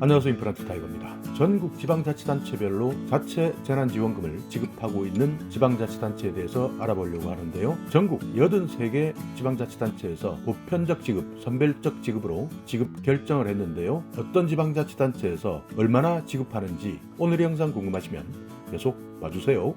안녕하세요 임플란트 타이거입니다. 전국 지방자치단체별로 자체 재난지원금을 지급하고 있는 지방자치단체에 대해서 알아보려고 하는데요. 전국 83개 지방자치단체에서 보편적 지급, 선별적 지급으로 지급 결정을 했는데요. 어떤 지방자치단체에서 얼마나 지급하는지 오늘 영상 궁금하시면 계속 봐주세요.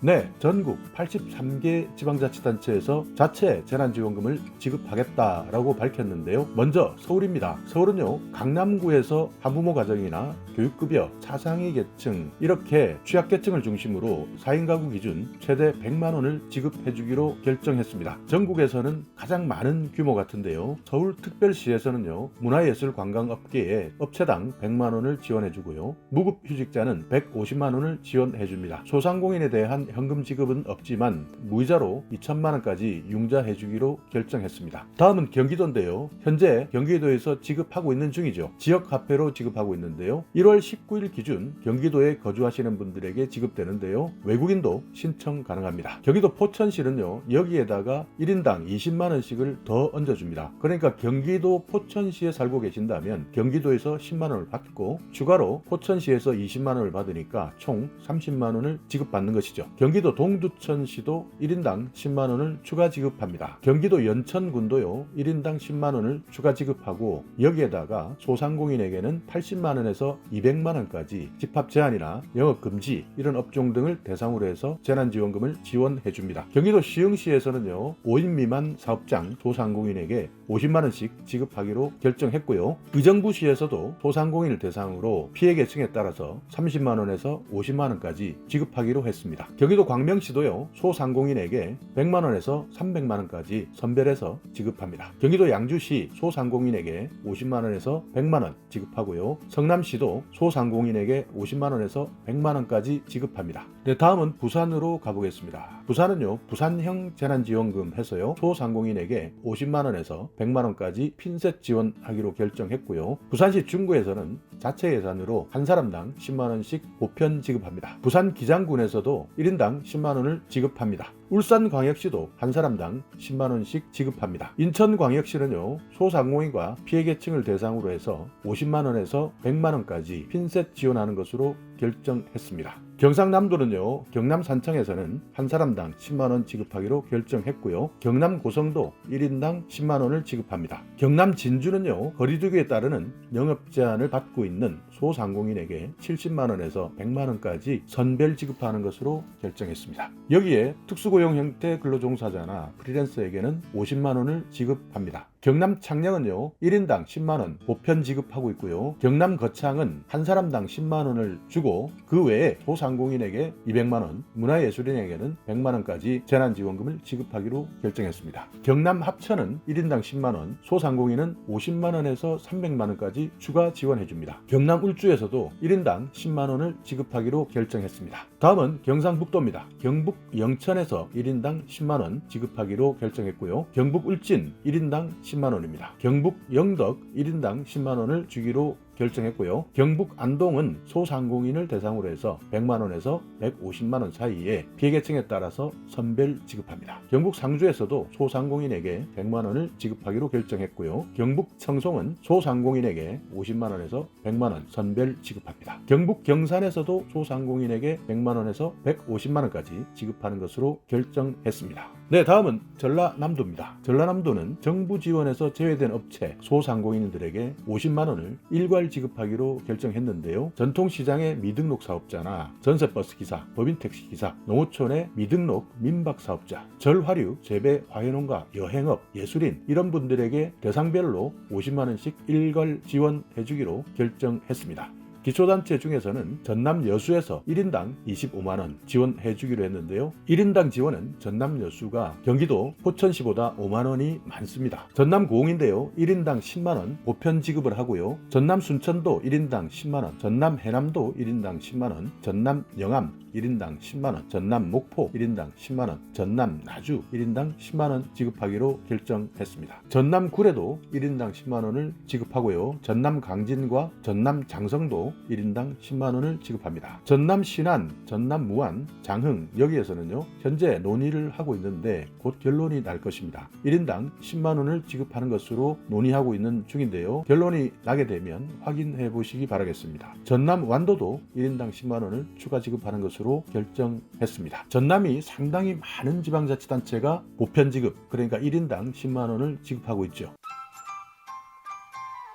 네, 전국 83개 지방자치단체에서 자체 재난지원금을 지급하겠다라고 밝혔는데요. 먼저 서울입니다. 서울은요, 강남구에서 한부모 가정이나 교육급여, 차상위 계층 이렇게 취약계층을 중심으로 4인 가구 기준 최대 100만 원을 지급해주기로 결정했습니다. 전국에서는 가장 많은 규모 같은데요. 서울특별시에서는요, 문화예술관광업계에 업체당 100만 원을 지원해주고요. 무급휴직자는 150만 원을 지원해줍니다. 소상공인에 대한 현금 지급은 없지만 무이자로 2천만 원까지 융자해 주기로 결정했습니다. 다음은 경기도인데요. 현재 경기도에서 지급하고 있는 중이죠. 지역 화폐로 지급하고 있는데요. 1월 19일 기준 경기도에 거주하시는 분들에게 지급되는데요. 외국인도 신청 가능합니다. 경기도 포천시는요. 여기에다가 1인당 20만 원씩을 더 얹어줍니다. 그러니까 경기도 포천시에 살고 계신다면 경기도에서 10만 원을 받고 추가로 포천시에서 20만 원을 받으니까 총 30만 원을 지급받는 것이죠. 경기도 동두천시도 1인당 10만 원을 추가 지급합니다. 경기도 연천군도요. 1인당 10만 원을 추가 지급하고 여기에다가 소상공인에게는 80만 원에서 200만 원까지 집합 제한이나 영업 금지 이런 업종 등을 대상으로 해서 재난 지원금을 지원해 줍니다. 경기도 시흥시에서는요. 5인 미만 사업장 소상공인에게 50만 원씩 지급하기로 결정했고요. 의정부시에서도 소상공인을 대상으로 피해 계층에 따라서 30만 원에서 50만 원까지 지급하기로 했습니다. 경기도 광명시도요. 소상공인에게 100만 원에서 300만 원까지 선별해서 지급합니다. 경기도 양주시 소상공인에게 50만 원에서 100만 원 지급하고요. 성남시도 소상공인에게 50만 원에서 100만 원까지 지급합니다. 네, 다음은 부산으로 가보겠습니다. 부산은요. 부산형 재난지원금 해서요. 소상공인에게 50만 원에서 100만 원까지 핀셋 지원하기로 결정했고요. 부산시 중구에서는 자체 예산으로 한 사람당 10만 원씩 보편 지급합니다. 부산 기장군에서도 1인 당 10만 원을 지급합니다. 울산광역시도 한 사람당 10만 원씩 지급합니다. 인천광역시는요 소상공인과 피해계층을 대상으로 해서 50만 원에서 100만 원까지 핀셋 지원하는 것으로 결정했습니다. 경상남도는요 경남 산청에서는 한 사람당 10만 원 지급하기로 결정했고요. 경남 고성도 1인당 10만 원을 지급합니다. 경남 진주는요 거리두기에 따르는 영업 제한을 받고 있는 소상공인에게 70만 원에서 100만 원까지 선별 지급하는 것으로 결정했습니다. 여기에 특수고용 형태 근로종사자나 프리랜서에게는 50만 원을 지급합니다. 경남 창녕은요 1인당 10만 원 보편 지급하고 있고요. 경남 거창은 한 사람당 10만 원을 주고 그 외에 소상공인에게 200만 원, 문화예술인에게는 100만 원까지 재난지원금을 지급하기로 결정했습니다. 경남 합천은 1인당 10만 원, 소상공인은 50만 원에서 300만 원까지 추가 지원해 줍니다. 경남 울주에서도 1인당 10만 원을 지급하기로 결정했습니다. 다음은 경상북도입니다. 경북 영천에서 1인당 10만 원 지급하기로 결정했고요. 경북 울진 1인당 10만 원입니다. 경북 영덕 1인당 10만 원을 주기로 결정했고요. 경북 안동은 소상공인을 대상으로 해서 100만 원에서 150만 원 사이에 피해계층에 따라서 선별 지급합니다. 경북 상주에서도 소상공인에게 100만 원을 지급하기로 결정했고요. 경북 청송은 소상공인에게 50만 원에서 100만 원 선별 지급합니다. 경북 경산에서도 소상공인에게 100만 원에서 150만 원까지 지급하는 것으로 결정했습니다. 네, 다음은 전라남도입니다. 전라남도는 정부 지원에서 제외된 업체 소상공인들에게 50만 원을 일괄 지급하기로 결정했는데요. 전통시장의 미등록 사업자나 전세버스 기사, 법인 택시 기사, 농어촌의 미등록 민박 사업자, 절화류, 재배, 화훼농가, 여행업, 예술인 이런 분들에게 대상별로 50만 원씩 일괄 지원해주기로 결정했습니다. 기초단체 중에서는 전남 여수에서 1인당 25만원 지원해주기로 했는데요. 1인당 지원은 전남 여수가 경기도 포천시보다 5만원이 많습니다. 전남 고흥인데요. 1인당 10만원 보편 지급을 하고요. 전남 순천도 1인당 10만원, 전남 해남도 1인당 10만원, 전남 영암 1인당 10만원, 전남 목포 1인당 10만원, 전남 나주 1인당 10만원 지급하기로 결정했습니다. 전남 구례도 1인당 10만원을 지급하고요. 전남 강진과 전남 장성도 1인당 10만 원을 지급합니다. 전남 신안, 전남 무안, 장흥 여기에서는요 현재 논의를 하고 있는데 곧 결론이 날 것입니다. 1인당 10만 원을 지급하는 것으로 논의하고 있는 중인데요. 결론이 나게 되면 확인해 보시기 바라겠습니다. 전남 완도도 1인당 10만 원을 추가 지급하는 것으로 결정했습니다. 전남이 상당히 많은 지방자치단체가 보편 지급 그러니까 1인당 10만 원을 지급하고 있죠.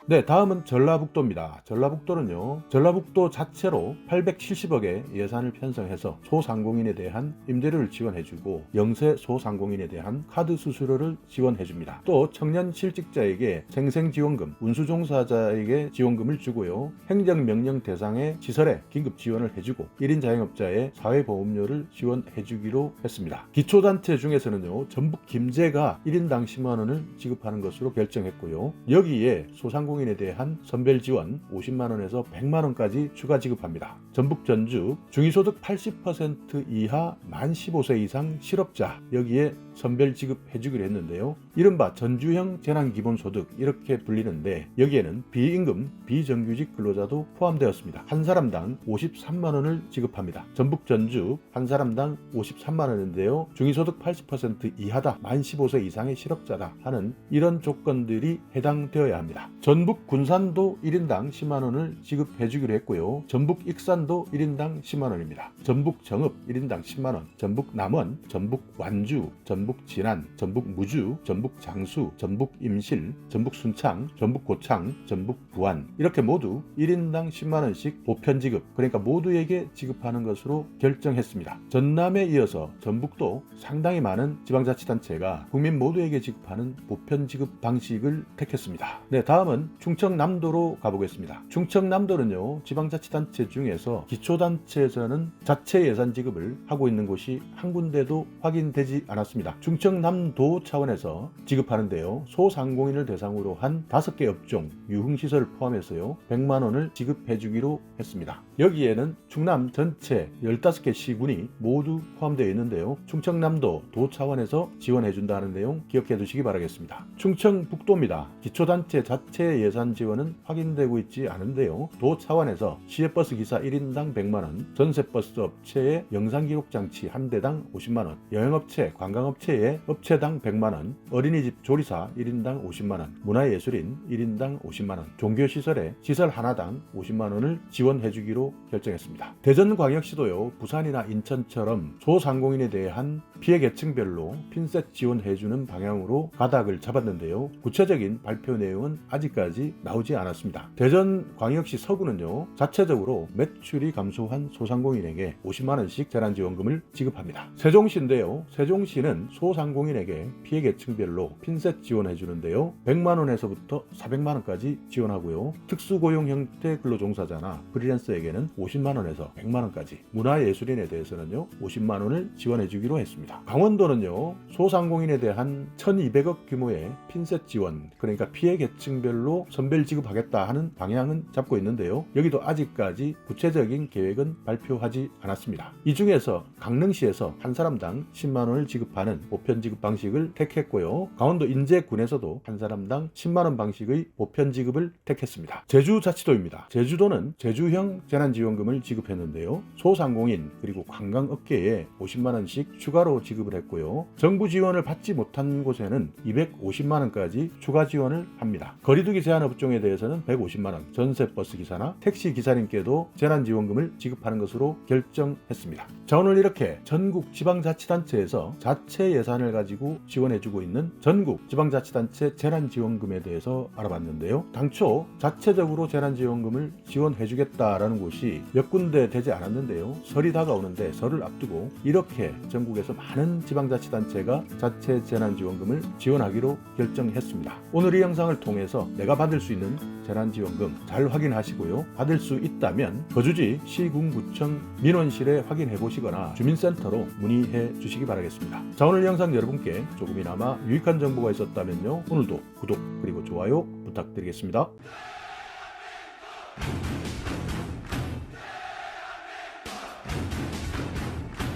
네, 다음은 전라북도입니다. 전라북도는요, 전라북도 자체로 870억의 예산을 편성해서 소상공인에 대한 임대료를 지원해주고 영세 소상공인에 대한 카드 수수료를 지원해줍니다. 또 청년 실직자에게 생생지원금, 운수종사자에게 지원금을 주고요, 행정명령 대상의 시설에 긴급 지원을 해주고 1인 자영업자의 사회보험료를 지원해주기로 했습니다. 기초단체 중에서는요, 전북 김제가 1인당 10만 원을 지급하는 것으로 결정했고요. 여기에 소상공인 소상공인에 대한 선별 지원 50만 원에서 100만 원까지 추가 지급합니다. 전북 전주 중위소득 80% 이하 만 15세 이상 실업자 여기에 선별 지급해 주기로 했는데요. 이른바 전주형 재난기본소득 이렇게 불리는데 여기에는 비임금 비정규직 근로자도 포함되었습니다. 한 사람당 53만 원을 지급합니다. 전북 전주 한 사람당 53만 원인데요. 중위소득 80% 이하다 만 15세 이상의 실업자다 하는 이런 조건들이 해당되어야 합니다. 전북 군산도 1인당 10만 원을 지급해 주기로 했고요. 전북 익산도 1인당 10만 원입니다. 전북 정읍 1인당 10만 원, 전북 남원, 전북 완주, 전북 진안, 전북 무주, 전북 장수, 전북 임실, 전북 순창, 전북 고창, 전북 부안 이렇게 모두 1인당 10만 원씩 보편 지급 그러니까 모두에게 지급하는 것으로 결정했습니다. 전남에 이어서 전북도 상당히 많은 지방자치단체가 국민 모두에게 지급하는 보편 지급 방식을 택했습니다. 네, 다음은 충청남도로 가보겠습니다. 충청남도는요, 지방자치단체 중에서 기초단체에서는 자체 예산 지급을 하고 있는 곳이 한 군데도 확인되지 않았습니다. 충청남도 차원에서 지급하는데요, 소상공인을 대상으로 한 5개 업종, 유흥시설을 포함해서요, 100만 원을 지급해 주기로 했습니다. 여기에는 충남 전체 15개 시군이 모두 포함되어 있는데요, 충청남도 도 차원에서 지원해 준다는 내용 기억해 두시기 바라겠습니다. 충청북도입니다. 기초단체 자체 예산 지원은 확인되고 있지 않은데요. 도 차원에서 시외버스 기사 1인당 100만 원, 전세버스 업체의 영상기록 장치 한 대당 50만 원, 여행업체, 관광업체 의 업체당 100만원, 어린이집 조리사 1인당 50만원, 문화예술인 1인당 50만원, 종교시설에 시설 하나당 50만원을 지원해주기로 결정했습니다. 대전광역시도요, 부산이나 인천처럼 소상공인에 대한 피해 계층별로 핀셋 지원해주는 방향으로 가닥을 잡았는데요. 구체적인 발표 내용은 아직까지 나오지 않았습니다. 대전광역시 서구는요, 자체적으로 매출이 감소한 소상공인에게 50만원씩 재난지원금을 지급합니다. 세종시인데요, 세종시는 소상공인에게 피해 계층별로 핀셋 지원해 주는데요, 100만 원에서부터 400만 원까지 지원하고요, 특수고용 형태 근로종사자나 프리랜서에게는 50만 원에서 100만 원까지, 문화예술인에 대해서는요, 50만 원을 지원해 주기로 했습니다. 강원도는요, 소상공인에 대한 1200억 규모의 핀셋 지원, 그러니까 피해 계층별로 선별 지급하겠다 하는 방향은 잡고 있는데요. 여기도 아직까지 구체적인 계획은 발표하지 않았습니다. 이 중에서 강릉시에서 한 사람당 10만 원을 지급하는 보편 지급 방식을 택했고요. 강원도 인제군에서도 한 사람당 10만 원 방식의 보편 지급을 택했습니다. 제주자치도입니다. 제주도는 제주형 재난지원금을 지급했는데요. 소상공인 그리고 관광업계에 50만 원씩 추가로 지급을 했고요. 정부 지원을 받지 못한 곳에는 250만 원까지 추가 지원을 합니다. 거리두기 제한 업종에 대해서는 150만 원, 전세 버스 기사나 택시 기사님께도 재난지원금을 지급하는 것으로 결정했습니다. 자 오늘 이렇게 전국 지방자치단체에서 자체 예산을 가지고 지원해주고 있는 전국 지방자치단체 재난지원금에 대해서 알아봤는데요. 당초 자체적으로 재난지원금을 지원해주겠다라는 곳이 몇 군데 되지 않았는데요. 설이 다가오는데 설을 앞두고 이렇게 전국에서 많은 지방자치단체가 자체 재난지원금을 지원하기로 결정했습니다. 오늘 이 영상을 통해서 내가 받을 수 있는 재난지원금 잘 확인하시고요. 받을 수 있다면 거주지 시군구청 민원실에 확인해 보시거나 주민센터로 문의해 주시기 바라겠습니다. 자 오늘 영상 여러분께 조금이나마 유익한 정보가 있었다면요. 오늘도 구독 그리고 좋아요 부탁드리겠습니다.